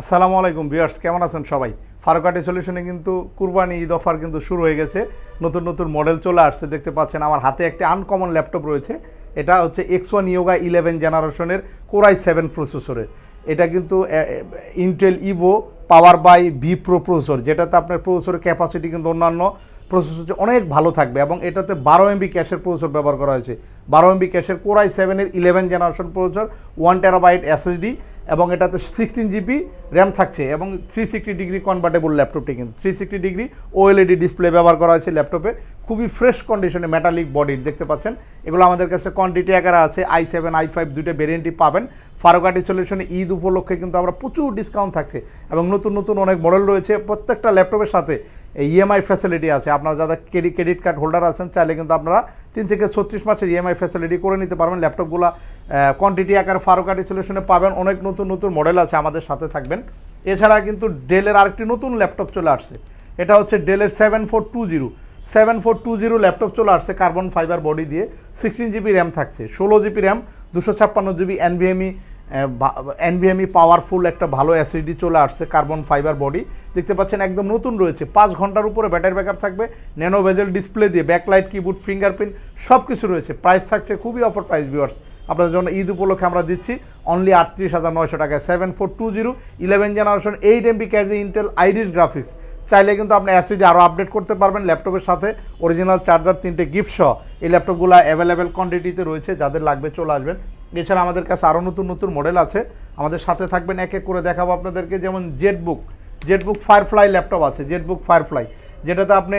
আসসালামু আলাইকুম ভিউয়ার্স, কেমন আছেন সবাই? ফারুকাটি সলিউশনে কিন্তু কুরবানি ঈদ অফার কিন্তু শুরু হয়ে গেছে। নতুন নতুন মডেল চলে আসছে, দেখতে পাচ্ছেন আমার হাতে একটি আনকমন ল্যাপটপ রয়েছে। এটা হচ্ছে এক্স ওয়ান ইয়োগা ইলেভেন জেনারেশনের কোরাই সেভেন প্রসেসরের এটা কিন্তু Intel Evo power by vPro processor যেটাতে আপনার প্রসেসরের ক্যাপাসিটি কিন্তু অন্যান্য প্রসেসর হচ্ছে অনেক ভালো থাকবে এবং এটাতে বারো এমবি ক্যাশের প্রসেসর ব্যবহার করা হয়েছে। বারো এমবি ক্যাশের কোরাই সেভেনের eleven generation processor one terabyte SSD এবং এটাতে সিক্সটিন জিবি র্যাম থাকছে এবং থ্রি সিক্সটি ডিগ্রি কনভার্টেবল ল্যাপটপটি কিন্তু। Three sixty degree OLED display ব্যবহার করা হয়েছে ল্যাপটপে খুবই ফ্রেশ কন্ডিশনে মেটালিক বডির দেখতে পাচ্ছেন? এগুলো আমাদের কাছে কোয়ান্টিটি আকারে আছে আই সেভেন আই ফাইভ দুইটা ভেরিয়েন্টই পাবেন। ফারুকাটি সলিউশনে ঈদ উপলক্ষে কিন্তু আমরা প্রচুর ডিসকাউন্ট থাকছে এবং নতুন নতুন অনেক মডেল রয়েছে। প্রত্যেকটা ল্যাপটপের সাথে ইএমআই ফ্যাসিলিটি আছে। আপনারা যারা ক্রেডিট কার্ড হোল্ডার আছেন, চাইলে কিন্তু আপনারা তিন থেকে ছত্রিশ মাসের ইএমআই ফ্যাসিলিটি করে নিতে পারবেন। ল্যাপটপগুলো কোয়ান্টিটি আকার ফারুকাটি সলিউশনে পাবেন। অনেক নতুন নতুন মডেল আছে আমাদের সাথে থাকবেন। এছাড়া কিন্তু ডেলের আরেকটি নতুন ল্যাপটপ চলে আসছে। এটা হচ্ছে ডেলের seven four two zero seven four two zero laptop চলে আসছে কার্বন ফাইবার বডি দিয়ে। সিক্সটিন জিবি র্যাম থাকছে। ষোলো জিবি র্যাম দুশো ছাপ্পান্ন জিবি এনভিএমই এনভিএমই পাওয়ারফুল একটা ভালো অ্যাসিডি চলে আসছে, কার্বন ফাইবার বডি। দেখতে পাচ্ছেন একদম নতুন রয়েছে, পাঁচ ঘণ্টার উপরে ব্যাটারি ব্যাকআপ থাকবে, ন্যানো ভেজেল ডিসপ্লে দিয়ে, ব্যাকলাইট, কিবোর্ড, ফিঙ্গারপ্রিন্ট সব কিছু রয়েছে। প্রাইস থাকছে খুবই অফার প্রাইস ভিউয়ার্স আপনাদের জন্য ঈদ উপলক্ষে আমরা দিচ্ছি অনলি আটত্রিশ হাজার নয়শো টাকায়। Seven four two zero eleven generation eight MB carry Intel Iris graphics চাইলে কিন্তু আপনি অ্যাসিডি আরও আপডেট করতে পারবেন ল্যাপটপের সাথে। অরিজিনাল চার্জার তিনটে গিফট সহ। এই ল্যাপটপগুলো অ্যাভেলেবেল কোয়ান্টিটিতে রয়েছে, যাদের লাগবে চলে আসবেন। এছাড়া আমাদের কাছে আরও নতুন নতুন মডেল আছে। আমাদের সাথে থাকবেন, এক এক করে দেখাবো আপনাদেরকে। যেমন জেটবুক জেটবুক ফায়ারফ্লাই ল্যাপটপ আছে জেটবুক ফায়ারফ্লাই যেটাতে আপনি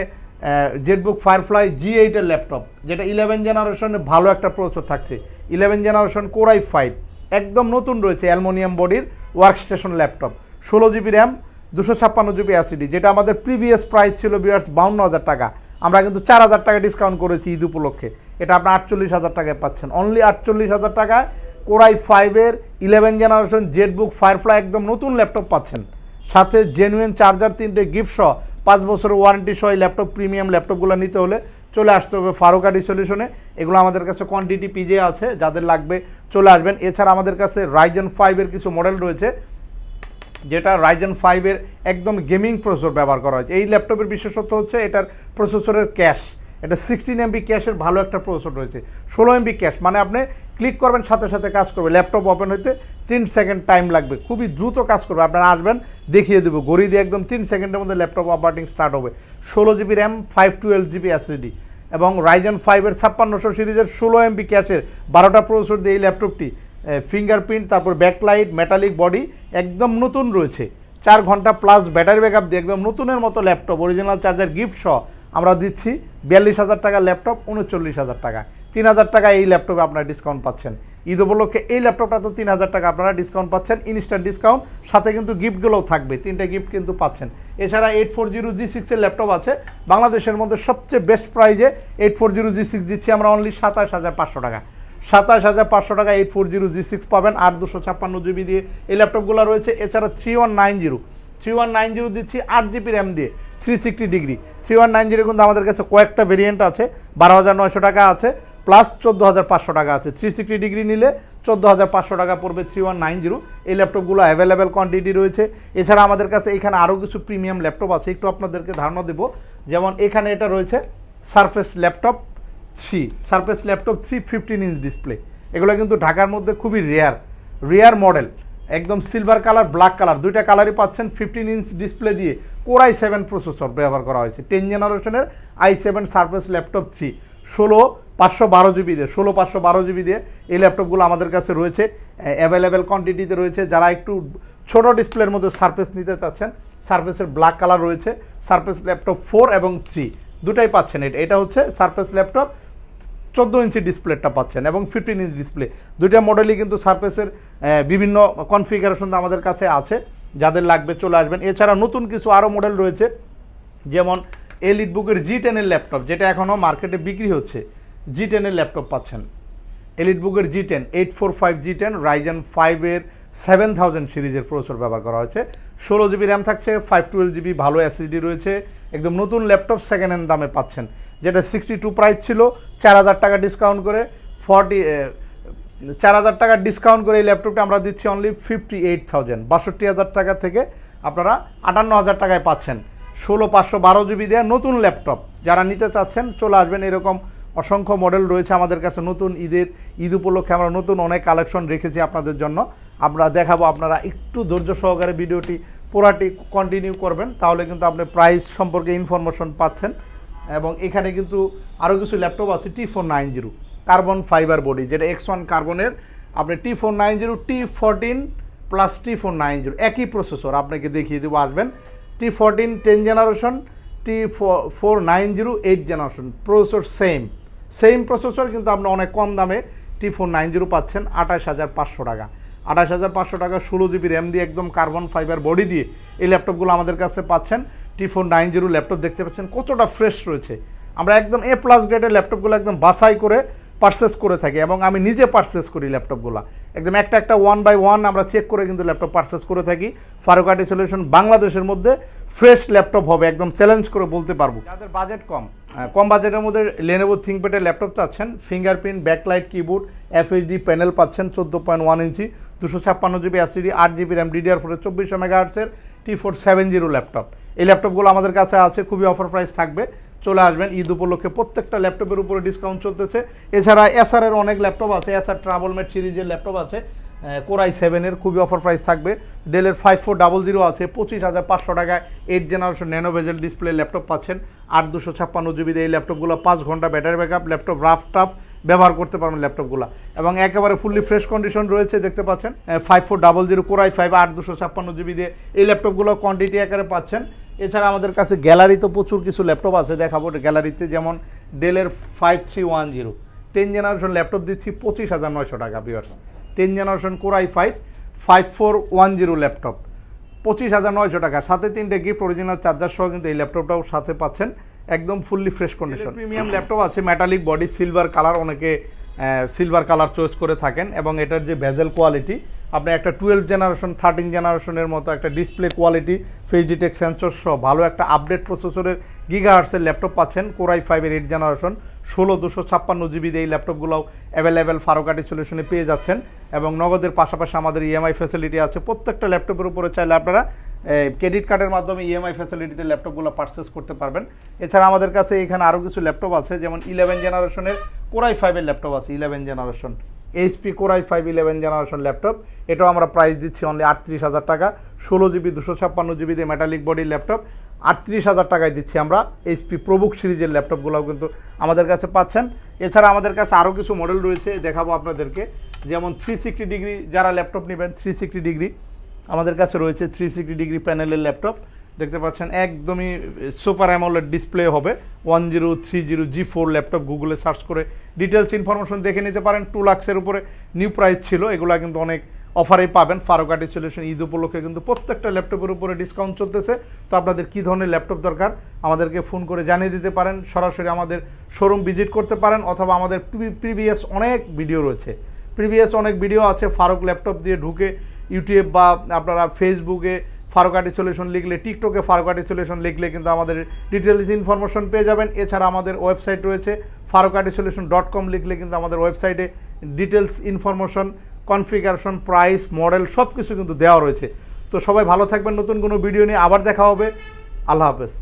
জেটবুক ফায়ারফ্লাই জি এইটের ল্যাপটপ যেটা ইলেভেন জেনারেশনে ভালো একটা প্রসেসর থাকছে। ইলেভেন জেনারেশন কোরাই ফাইভ একদম নতুন রয়েছে অ্যালমোনিয়াম বডির ওয়ার্কস্টেশন ল্যাপটপ ষোলো জিবি র্যাম দুশো ছাপ্পান্ন জিবি অ্যাসিডি যেটা আমাদের প্রিভিয়াস প্রাইস ছিল বিয়ার্স বাউন্ন হাজার টাকা। আমরা কিন্তু চার হাজার টাকা ডিসকাউন্ট করেছি ঈদ উপলক্ষে। এটা আপনার আটচল্লিশ হাজার টাকায় পাচ্ছেন। অনলি আটচল্লিশ হাজার টাকায় কোরাই ফাইভের ইলেভেন জেনারেশন জেটবুক ফায়ারফ্লাই একদম নতুন ল্যাপটপ পাচ্ছেন। সাথে জেনুইন চার্জার তিনটে গিফট সহ পাঁচ বছরের ওয়ারেন্টি সহ এই ল্যাপটপ প্রিমিয়াম ল্যাপটপগুলো নিতে হলে চলে আসতে হবে ফারুকাটি সলিউশনে এগুলো আমাদের কাছে কোয়ান্টিটি পিজে আছে, যাদের লাগবে চলে আসবেন। এছাড়া আমাদের কাছে রাইজেন ফাইভের কিছু মডেল রয়েছে। যেটা রাইজেন ফাইভের একদম গেমিং প্রসেসর ব্যবহার করা হয়েছে। এই ল্যাপটপের বিশেষত্ব হচ্ছে এটার প্রসেসরের ক্যাশ এটা সিক্সটিন এমবি ক্যাশের ভালো একটা প্রসেসর রয়েছে। ষোলো এমবি ক্যাশ মানে আপনি ক্লিক করবেন, সাথে সাথে কাজ করবে। ল্যাপটপ ওপেন হইতে তিন সেকেন্ড টাইম লাগবে। খুবই দ্রুত কাজ করবে। আপনারা আসবেন, দেখিয়ে দেবো। গড়ি দিয়ে একদম তিন সেকেন্ডের মধ্যে ল্যাপটপ অপারেটিং স্টার্ট হবে। ষোলো GB RAM five twelve GB SSD এবং রাইজেন ফাইভের ছাপ্পান্নশো সিরিজের ষোলো এমবি ক্যাশের বারোটা প্রসেসর দিয়ে এই ল্যাপটপটি ফিঙ্গারপ্রিন্ট তারপর ব্যাকলাইট মেটালিক বডি একদম নতুন রয়েছে। চার ঘণ্টা প্লাস ব্যাটারি ব্যাকআপ দিয়ে একদম নতুনের মতো ল্যাপটপ অরিজিনাল চার্জার গিফট সহ আমরা দিচ্ছি। বিয়াল্লিশ হাজার টাকা ল্যাপটপ উনচল্লিশ হাজার টাকা। তিন হাজার টাকা এই ল্যাপটপে আপনারা ডিসকাউন্ট পাচ্ছেন। ঈদ উপলক্ষে এই ল্যাপটপটা তো তিন হাজার টাকা আপনারা ডিসকাউন্ট পাচ্ছেন ইনস্ট্যান্ট ডিসকাউন্ট সাথে কিন্তু গিফটগুলোও থাকবে, তিনটে গিফট কিন্তু পাচ্ছেন। এছাড়া এইট ফোর জিরো জি সিক্সের ল্যাপটপ আছে। বাংলাদেশের মধ্যে সবচেয়ে বেস্ট প্রাইজে eight four zero G six দিচ্ছি আমরা অনলি সাতাশ হাজার পাঁচশো টাকা। সাতাশ হাজার পাঁচশো টাকা eight four zero G six পাবেন, আর দুশো ছাপ্পান্ন জিবি দিয়ে এই ল্যাপটপগুলো রয়েছে। এছাড়া three one nine zero three one nine zero দিচ্ছি আট জিবি র্যাম দিয়ে three sixty degree three one nine zero কিন্তু আমাদের কাছে কয়েকটা ভেরিয়েন্ট আছে, বারো হাজার নয়শো টাকা আছে প্লাস চোদ্দ হাজার পাঁচশো টাকা আছে। থ্রি সিক্সটি ডিগ্রি নিলে চোদ্দ হাজার পাঁচশো টাকা পড়বে থ্রি ওয়ান নাইন জিরো এই ল্যাপটপগুলো অ্যাভেলেবেল কোয়ান্টিটি রয়েছে। এছাড়া আমাদের কাছে এখানে আরও কিছু প্রিমিয়াম ল্যাপটপ আছে, একটু আপনাদেরকে ধারণা দেবো। যেমন এখানে এটা রয়েছে Surface laptop three Surface laptop three fifteen inch display এগুলো কিন্তু ঢাকার মধ্যে খুবই রেয়ার রেয়ার মডেল একদম সিলভার কালার ব্ল্যাক কালার দুইটা কালারই পাচ্ছেন ফিফটিন ইঞ্চ ডিসপ্লে দিয়ে। কোরাই সেভেন প্রসেসর ব্যবহার করা হয়েছে। টেন জেনারেশনের i seven Surface laptop three ষোলো পাঁচশো বারো জিবি দিয়ে, ষোলো পাঁচশো বারো জিবি দিয়ে এই ল্যাপটপগুলো আমাদের কাছে রয়েছে। অ্যাভেলেবেল কোয়ান্টিটিতে রয়েছে। যারা একটু ছোট ডিসপ্লের মধ্যে সার্ফেস নিতে চাচ্ছেন সার্ফেসের ব্ল্যাক কালার রয়েছে। সার্ফেস ল্যাপটপ ফোর এবং থ্রি দুটাই পাচ্ছেন। এটা এটা হচ্ছে সার্ফেস ল্যাপটপ চোদ্দ ইঞ্চি ডিসপ্লেটা পাচ্ছেন এবং ফিফটিন ইঞ্চ ডিসপ্লে দুইটা মডেলই কিন্তু সার্ফেসের বিভিন্ন কনফিগারেশন আমাদের কাছে আছে, যাদের লাগবে চলে আসবেন। এছাড়া নতুন কিছু আরও মডেল রয়েছে, যেমন এলিট বুকের জি টেনের ল্যাপটপ যেটা এখনও মার্কেটে বিক্রি হচ্ছে। জি টেনের ল্যাপটপ পাচ্ছেন। এলিট বুকের G ten eight four five G ten Ryzen ফাইভের সেভেন থাউজেন্ড সিরিজের প্রসেসর ব্যবহার করা হয়েছে। ষোলো জিবি র্যাম থাকছে ফাইভ টুয়েলভ জিবি ভালো অ্যাসিডি রয়েছে। একদম নতুন ল্যাপটপ সেকেন্ড হ্যান্ড দামে পাচ্ছেন। যেটা সিক্সটি টু প্রাইস ছিল, চার হাজার টাকা ডিসকাউন্ট করে ফর্টি চার হাজার টাকা ডিসকাউন্ট করে এই ল্যাপটপটা আমরা দিচ্ছি অনলি ফিফটি এইট থাউজেন্ড বাষট্টি হাজার টাকা থেকে আপনারা আটান্ন হাজার টাকায় পাচ্ছেন। ষোলো পাঁচশো বারো জিবি দেওয়া নতুন ল্যাপটপ যারা নিতে চাচ্ছেন, চলে আসবেন, এরকম অসংখ্য মডেল রয়েছে আমাদের কাছে, নতুন ঈদের, ঈদ উপলক্ষে আমরা নতুন অনেক কালেকশন রেখেছি আপনাদের জন্য। আমরা দেখাবো আপনারা একটু ধৈর্য সহকারে ভিডিওটি পুরাটি কন্টিনিউ করবেন, তাহলে কিন্তু আপনি প্রাইস সম্পর্কে ইনফরমেশন পাচ্ছেন। এবং এখানে কিন্তু আরও কিছু ল্যাপটপ আছে T four nine zero carbon fibre body যেটা এক্স ওয়ান কার্বনের আপনি T four nine zero T fourteen plus T four nine zero একই প্রসেসর আপনাকে দেখিয়ে দেবো, আসবেন। T fourteen ten generation T four nine zero eight generation processor same same processor কিন্তু আপনি অনেক কম দামে টি ফোর নাইন জিরো পাচ্ছেন, আঠাশ হাজার পাঁচশো টাকা। আঠাশ হাজার পাঁচশো টাকা, ষোলো জিবি র্যাম দিয়ে একদম কার্বন ফাইবার বডি দিয়ে এই ল্যাপটপগুলো আমাদের কাছে পাচ্ছেন। T four nine zero laptop দেখতে পাচ্ছেন, কতটা ফ্রেশ রয়েছে। আমরা একদম এ প্লাস গ্রেডের ল্যাপটপগুলো একদম বাছাই করে পারচেস করে থাকি এবং আমি নিজে পারচেস করি ল্যাপটপগুলো একদম একটা একটা ওয়ান বাই ওয়ান আমরা চেক করে কিন্তু ল্যাপটপ পারচেস করে থাকি। ফারুক ফারুকাটি সলিউশন বাংলাদেশের মধ্যে ফ্রেশ ল্যাপটপ হবে, একদম চ্যালেঞ্জ করে বলতে পারব। যাদের বাজেট কম কম বাজেটের মধ্যে লেনেভো থিঙ্কপ্যাডের ল্যাপটপ চাচ্ছেন fingerprint backlight keyboard FHD panel পাচ্ছেন, চোদ্দ পয়েন্ট ওয়ান ইঞ্চি দুশো ছাপ্পান্ন জিবি এসিডি আট জিবি র্যাম ডিডিআর ফোরের চব্বিশশো মেগাহার্টসের T four seven zero laptop এই ল্যাপটপগুলো আমাদের কাছে আছে, খুবই অফার প্রাইস থাকবে। চলে আসবেন ঈদ উপলক্ষে। প্রত্যেকটা ল্যাপটপের উপরে ডিসকাউন্ট চলতেছে। এছাড়া এসআরের অনেক ল্যাপটপ আছে। এসআর ট্রাভেলমেট সিরিজের ল্যাপটপ আছে। কোরাই সেভেনের খুবই অফার প্রাইস থাকবে। ডেলের ফাইভ ফোর ডাবল জিরো আছে। পঁচিশ হাজার পাঁচশো টাকায় eight generation nano bezel display laptop পাচ্ছেন। আট দুশো ছাপ্পান্ন জিবিতে এই ল্যাপটপগুলো পাঁচ ঘণ্টা battery backup laptop rough tough ব্যবহার করতে পারবেন ল্যাপটপগুলো। এবং একেবারে ফুললি ফ্রেশ কন্ডিশন রয়েছে, দেখতে পাচ্ছেন। Five four double zero core i five আট দুশো ছাপ্পান্ন জিবি দিয়ে এই ল্যাপটপগুলো কোয়ান্টিটি আকারে পাচ্ছেন। এছাড়া আমাদের কাছে গ্যালারি তো প্রচুর কিছু ল্যাপটপ আছে, দেখাবো গ্যালারিতে যেমন ডেলের five three one zero ten generation laptop দিচ্ছি পঁচিশ হাজার নয়শো টাকা বিয়ার্স ten generation core i five five four one zero laptop. পঁচিশ হাজার নয়শো টাকা। সাথে তিনটে গিফট অরিজিনাল চার্জার সহ কিন্তু এই ল্যাপটপটাও সাথে পাচ্ছেন। একদম fully fresh condition premium laptop আছে মেটালিক বডি সিলভার কালার অনেকে সিলভার কালার চয়েস করে থাকেন। এবং এটার যে ভেজেল কোয়ালিটি আপনি একটা টুয়েলভ জেনারেশন থার্টিন জেনারেশনের মতো একটা ডিসপ্লে কোয়ালিটি ফেসডিটেক সেন্সর সহ ভালো একটা আপডেট প্রসেসরের গিগাহার্সের ল্যাপটপ পাচ্ছেন। কোরাই ফাইভের এইট জেনারেশন ষোলো দুশো ছাপ্পান্ন জিবি এই ল্যাপটপগুলোও অ্যাভেলেবেল ফারোকাটি সলিউশনে পেয়ে যাচ্ছেন এবং নগদের পাশাপাশি আমাদের ইএমআই ফ্যাসিলিটি আছে। প্রত্যেকটা ল্যাপটপের উপরে চাইলে আপনারা ক্রেডিট কার্ডের মাধ্যমে ইএমআই ফ্যাসিলিটিতে ল্যাপটপগুলো পারচেস করতে পারবেন। এছাড়া আমাদের কাছে এখানে আরও কিছু ল্যাপটপ আছে, যেমন ইলেভেন জেনারেশনের কোরাই ফাইভের ল্যাপটপ আছে eleven generation HP core i five eleven generation laptop এটাও আমরা প্রাইস দিচ্ছি অনলি আটত্রিশ হাজার টাকা। ষোলো জিবি দুশো ছাপ্পান্ন জিবি দিয়ে মেটালিক বডির ল্যাপটপ আটত্রিশ হাজার টাকায় দিচ্ছি আমরা এইচপি প্রবুক সিরিজের ল্যাপটপগুলোও কিন্তু আমাদের কাছে পাচ্ছেন। এছাড়া আমাদের কাছে আরও কিছু মডেল রয়েছে, দেখাবো আপনাদেরকে। যেমন থ্রি সিক্সটি ডিগ্রি যারা ল্যাপটপ নেবেন থ্রি সিক্সটি ডিগ্রি আমাদের কাছে রয়েছে থ্রি সিক্সটি ডিগ্রি প্যানেলের ল্যাপটপ দেখতে পাচ্ছেন, একদমই সুপার অ্যামোলেড ডিসপ্লে হবে। One zero three zero G four laptop গুগলে সার্চ করে ডিটেলস ইনফরমেশন দেখে নিতে পারেন। টু লাক্সের উপরে নিউ প্রাইস ছিল, এগুলো কিন্তু অনেক অফারেই পাবেন। ফারুকাটি সলিউশন ঈদ উপলক্ষে কিন্তু প্রত্যেকটা ল্যাপটপের উপরে ডিসকাউন্ট চলতেছে। তো আপনাদের কী ধরনের ল্যাপটপ দরকার, আমাদেরকে ফোন করে জানিয়ে দিতে পারেন। সরাসরি আমাদের শোরুম ভিজিট করতে পারেন, অথবা আমাদের প্রিভিয়াস অনেক ভিডিও রয়েছে। প্রিভিয়াস অনেক ভিডিও আছে ফারুক ল্যাপটপ দিয়ে ঢুকে ইউটিউব বা আপনারা ফেসবুকে ফারুকাটি সলিউশন লিখলে, টিকটকে ফারুকাটি সলিউশন লিখলে কিন্তু আমাদের ডিটেলস ইনফরমেশন পেয়ে যাবেন। এছাড়া আমাদের ওয়েবসাইট রয়েছে ফারুকাটি সলিউশন ডট কম লিখলে কিন্তু আমাদের ওয়েবসাইটে details information configuration price model সব কিছু কিন্তু দেওয়া রয়েছে। তো সবাই ভালো থাকবেন, নতুন কোনো ভিডিও নিয়ে আবার দেখা হবে। আল্লাহ হাফেজ।